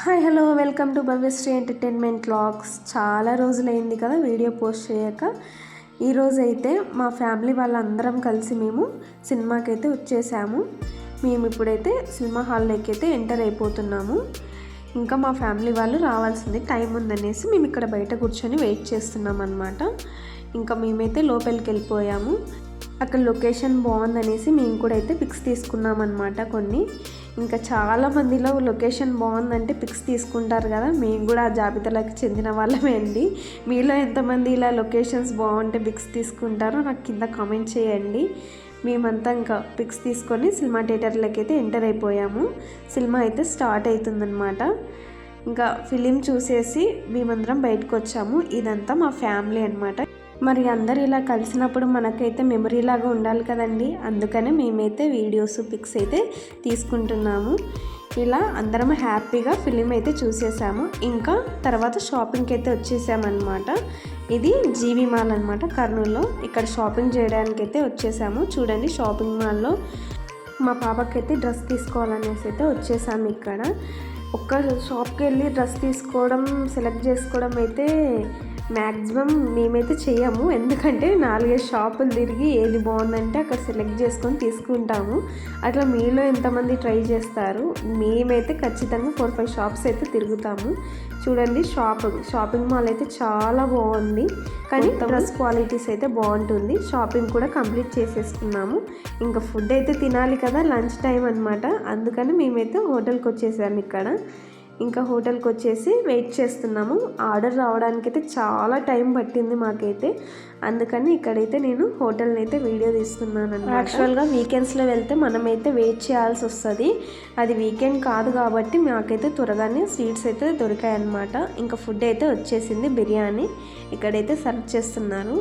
Hi hello welcome to Bhavyasri entertainment blogs చాలా రోజులైంది కదా వీడియో పోస్ట్ చేయక. ఈరోజు అయితే మా ఫ్యామిలీ వాళ్ళందరం కలిసి మేము సినిమాకి అయితే వచ్చేసాము. మేము ఇప్పుడైతే సినిమా హాల్లోకి అయితే ఎంటర్ అయిపోతున్నాము. ఇంకా మా ఫ్యామిలీ వాళ్ళు రావాల్సింది టైం ఉందనేసి మేము ఇక్కడ బయట కూర్చొని వెయిట్ చేస్తున్నాం అనమాట ఇంకా మేమైతే లోపలికి వెళ్ళిపోయాము. అక్కడ లొకేషన్ బాగుందనేసి మేము కూడా అయితే పిక్స్ తీసుకున్నాం అనమాట కొన్ని. ఇంకా చాలా మందిలో లొకేషన్ బాగుందంటే పిక్స్ తీసుకుంటారు కదా మేము కూడా ఆ జాబితాలోకి చెందిన వాళ్ళమే అండి మీలో ఎంతమంది ఇలా లొకేషన్స్ బాగుంటే పిక్స్ తీసుకుంటారో నాకు కింద కామెంట్ చేయండి. మేమంతా ఇంకా పిక్స్ తీసుకొని సినిమా థియేటర్లోకి అయితే ఎంటర్ అయిపోయాము. సినిమా అయితే స్టార్ట్ అవుతుందన్నమాట. ఇంకా ఫిలిం చూసేసి మేమందరం బయటకు వచ్చాము ఇదంతా మా ఫ్యామిలీ అనమాట మరి అందరు ఇలా కలిసినప్పుడు మనకైతే మెమరీ లాగా ఉండాలి కదండి. అందుకనే మేమైతే వీడియోస్ పిక్స్ అయితే తీసుకుంటున్నాము. ఇలా అందరం హ్యాపీగా ఫిలిం అయితే చూసేసాము. ఇంకా తర్వాత షాపింగ్కి అయితే వచ్చేసామన్నమాట. ఇది జీవి మాల్ అనమాట కర్నూలులో. ఇక్కడ షాపింగ్ చేయడానికి అయితే వచ్చేసాము. చూడండి షాపింగ్ మాల్లో మా పాపకైతే డ్రెస్ తీసుకోవాలనేసి అయితే వచ్చేసాము ఇక్కడ. ఒక్క షాప్కి వెళ్ళి డ్రెస్ తీసుకోవడం సెలెక్ట్ చేసుకోవడం అయితే మ్యాక్సిమం మేమైతే చేయము ఎందుకంటే నాలుగైదు షాపులు తిరిగి ఏది బాగుందంటే అక్కడ సెలెక్ట్ చేసుకొని తీసుకుంటాము. అట్లా మీలో ఎంతమంది ట్రై చేస్తారు మేమైతే ఖచ్చితంగా ఫోర్ ఫైవ్ షాప్స్ అయితే తిరుగుతాము. చూడండి షాప్ షాపింగ్ మాల్ అయితే చాలా బాగుంది. కానీ డ్రెస్ క్వాలిటీస్ అయితే బాగుంటుంది. షాపింగ్ కూడా కంప్లీట్ చేసేసుకున్నాము. ఇంకా ఫుడ్ అయితే తినాలి కదా లంచ్ టైం అనమాట అందుకని మేమైతే హోటల్కి వచ్చేసాము ఇక్కడ. ఇంకా హోటల్కి వచ్చేసి వెయిట్ చేస్తున్నాము. ఆర్డర్ రావడానికి అయితే చాలా టైం పట్టింది మాకైతే. అందుకని ఇక్కడైతే నేను హోటల్ని అయితే వీడియో తీస్తున్నాను యాక్చువల్గా వీకెండ్స్లో వెళ్తే మనమైతే వెయిట్ చేయాల్సి వస్తుంది. అది వీకెండ్ కాదు కాబట్టి మాకైతే త్వరగానే స్వీట్స్ అయితే దొరికాయి అనమాట ఇంకా ఫుడ్ అయితే వచ్చేసింది బిర్యానీ. ఇక్కడైతే సర్వ్ చేస్తున్నారు.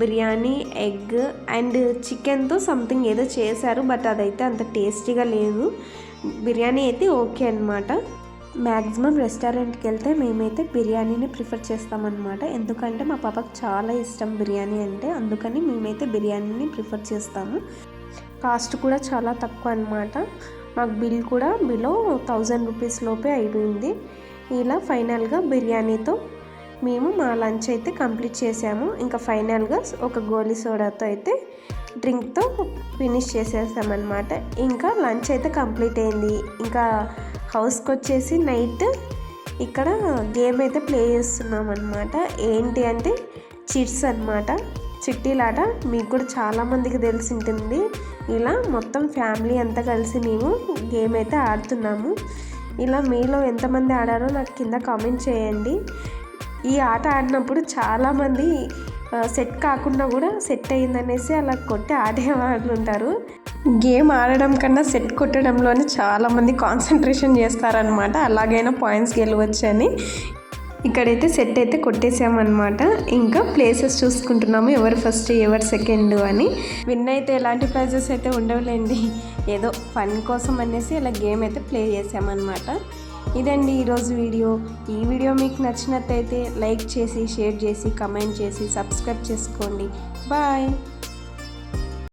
బిర్యానీ ఎగ్ అండ్ చికెన్తో సంథింగ్ ఏదో చేశారు బట్ అదైతే అంత టేస్టీగా లేదు. బిర్యానీ అయితే ఓకే అనమాట మ్యాక్సిమం రెస్టారెంట్కి వెళ్తే మేమైతే బిర్యానీని ప్రిఫర్ చేస్తామన్నమాట. ఎందుకంటే మా పాపకు చాలా ఇష్టం బిర్యానీ అంటే అందుకని మేమైతే బిర్యానీని ప్రిఫర్ చేస్తాము. కాస్ట్ కూడా చాలా తక్కువ అనమాట మాకు బిల్ కూడా బిలో థౌజండ్ రూపీస్ లోపే అయిపోయింది. ఇలా ఫైనల్గా బిర్యానీతో మేము మా లంచ్ అయితే కంప్లీట్ చేసాము. ఇంకా ఫైనల్గా ఒక గోలీ సోడాతో అయితే డ్రింక్తో ఫినిష్ చేసేసామన్నమాట. ఇంకా లంచ్ అయితే కంప్లీట్ అయింది. ఇంకా హౌస్కి వచ్చేసి నైట్ ఇక్కడ గేమ్ అయితే ప్లే చేస్తున్నాం అనమాట ఏంటి అంటే చిట్స్ అనమాట చిట్టీలాట మీకు కూడా చాలామందికి తెలిసి ఉంటుంది ఇలా మొత్తం ఫ్యామిలీ అంతా కలిసి మేము గేమ్ అయితే ఆడుతున్నాము. ఇలా మీలో ఎంతమంది ఆడారో నాకు కింద కామెంట్ చేయండి. ఈ ఆట ఆడినప్పుడు చాలామంది సెట్ కాకుండా కూడా సెట్ అయిందనేసి అలా కొట్టి ఆడేవాళ్ళు ఉంటారు. గేమ్ ఆడడం కన్నా సెట్ కొట్టడంలోనే చాలామంది కాన్సన్ట్రేషన్ చేస్తారనమాట అలాగైనా పాయింట్స్ గెలవచ్చని. ఇక్కడైతే సెట్ అయితే కొట్టేసామన్నమాట. ఇంకా ప్లేసెస్ చూసుకుంటున్నాము. ఎవరు ఫస్ట్ ఎవరు సెకండ్ అని. విన్ అయితే ఎలాంటి ప్రైజెస్ అయితే ఉండవులేండి. ఏదో ఫన్ కోసం అనేసి ఇలా గేమ్ అయితే ప్లే చేసామన్నమాట. ఇదండి ఈరోజు వీడియో. ఈ వీడియో మీకు నచ్చినట్టయితే లైక్ చేసి షేర్ చేసి కమెంట్ చేసి సబ్స్క్రైబ్ చేసుకోండి. బాయ్.